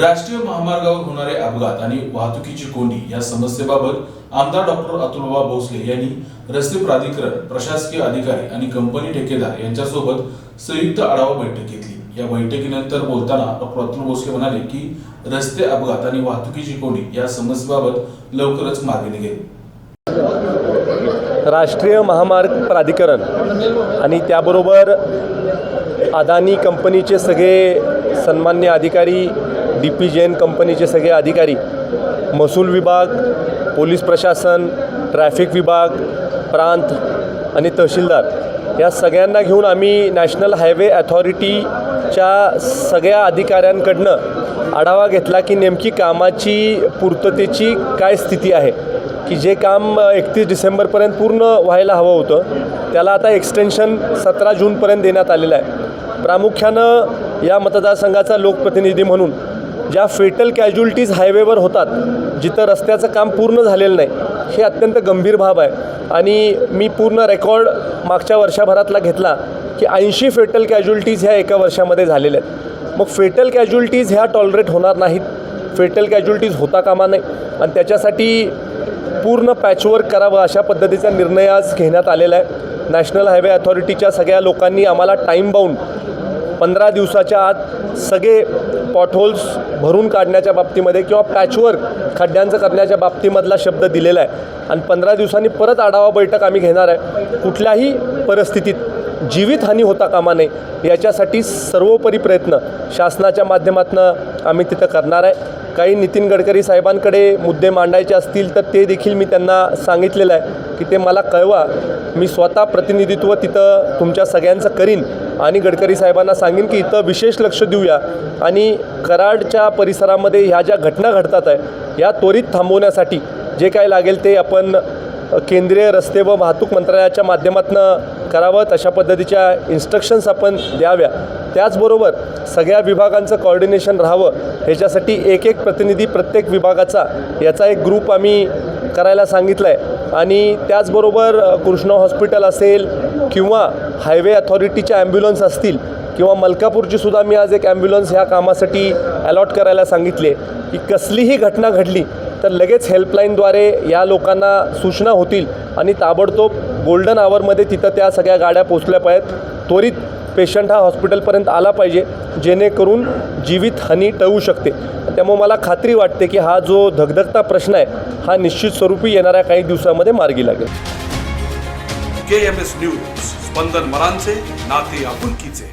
राष्ट्रीय महामार्गावर होणारे अपघात आणि वाहतुकीची कोंडी या समस्येबाबत आमदार डॉक्टर अतुलबा भोसले यांनी रस्ते प्राधिकरण प्रशासकीय अधिकारी आणि कंपनी ठेकेदार यांच्यासोबत संयुक्त आढावा बैठक घेतली. या बैठकीनंतर बोलताना डॉक्टर अतुल भोसले म्हणाले की रस्ते अपघात आणि वाहतुकीची कोंडी या समस्येबाबत लवकरच मार्गी निघेल. राष्ट्रीय महामार्ग प्राधिकरण आणि त्याबरोबर अदानी कंपनीचे सगळे सन्मान्य अधिकारी डी पी जैन कंपनीचे सगळे अधिकारी महसूल विभाग पोलीस प्रशासन ट्रॅफिक विभाग प्रांत आणि तहसीलदार या सगळ्यांना घेऊन आम्ही नॅशनल हायवे अथॉरिटीच्या सगळ्या अधिकाऱ्यांकडनं आढावा घेतला की नेमकी कामाची पूर्ततेची काय स्थिती आहे की जे काम एकतीस डिसेंबरपर्यंत पूर्ण व्हायला हवं होतं त्याला आता एक्सटेन्शन सतरा जूनपर्यंत देण्यात आलेलं आहे. प्रामुख्यानं या मतदारसंघाचा लोकप्रतिनिधी म्हणून ज्या फेटल कॅज्युलिटीज हायवेवर होतात जिथं रस्त्याचं काम पूर्ण झालेलं नाही हे अत्यंत गंभीर बाब आहे. आणि मी पूर्ण रेकॉर्ड मागच्या वर्षभरातला घेतला की ऐंशी फेटल कॅज्युलिटीज ह्या एका वर्षामध्ये झालेल्या आहेत. मग फेटल कॅज्युलिटीज ह्या टॉलरेट होणार नाहीत. फेटल कॅज्युलिटीज होता कामा नाही आणि त्याच्यासाठी पूर्ण पॅचवर्क करावं अशा पद्धतीचा निर्णय आज घेण्यात आलेला आहे. नॅशनल हायवे अथॉरिटीच्या सगळ्या लोकांनी आम्हाला टाईम बाऊंड पंधरा दिवसाच्या आत सगळे पॉटहोल्स भरून काढण्याच्या बाबतीमध्ये किंवा पॅचवर्क खड्ड्यांचं करण्याच्या बाबतीमधला शब्द दिलेला आहे. आणि पंधरा दिवसांनी परत आढावा बैठक आम्ही घेणार आहे. कुठल्याही परिस्थितीत जीवितहानी होता कामा नये याच्यासाठी सर्वोपरी प्रयत्न शासनाच्या माध्यमातून आम्ही तिथं करणार आहे. काही नितीन गडकरी साहेबांकडे मुद्दे मांडायचे असतील तर ते देखील मी त्यांना सांगितलेलं आहे की ते मला कळवा. मी स्वतः प्रतिनिधित्व तिथं तुमच्या सगळ्यांचं करीन. आणि गडकरी साहेबांना सांगेन की इथं विशेष लक्ष देऊया. आणि कराडच्या परिसरामध्ये ह्या ज्या घटना घडतात आहे या त्वरित थांबवण्यासाठी जे काय लागेल ते आपण केंद्रीय रस्ते व वाहतूक मंत्रालयाच्या माध्यमातून करावं तशा पद्धतीच्या इन्स्ट्रक्शन्स आपण द्याव्या. त्याचबरोबर सगळ्या विभागांचं कॉर्डिनेशन राहावं ह्याच्यासाठी एक एक प्रतिनिधी प्रत्येक विभागाचा याचा एक ग्रुप आम्ही करायला सांगितलं आहे आणि त्याचबरोबर कृष्णा हॉस्पिटल असेल किंवा हायवे अथॉरिटीच्या ॲम्ब्युलन्स असतील किंवा मलकापूरची सुद्धा मी आज एक ॲम्ब्युलन्स ह्या कामासाठी अलॉट करायला सांगितले की कसलीही घटना घडली तर लगेच हेल्पलाईनद्वारे या लोकांना सूचना होतील आणि ताबडतोब गोल्डन आवरमध्ये तिथं त्या सगळ्या गाड्या पोचल्या पाहिजेत. त्वरित पेशंट हा हॉस्पिटलपर्यंत आला पाहिजे जेणेकरून जीवितहानी टळू शकते. त्यामुळे मला खात्री वाटते की हा जो धगधगता प्रश्न आहे हा निश्चित स्वरूपी येणाऱ्या काही दिवसामध्ये मार्गी लागेल. K M S news Spandan मरांचे नाते आपुलकीचे.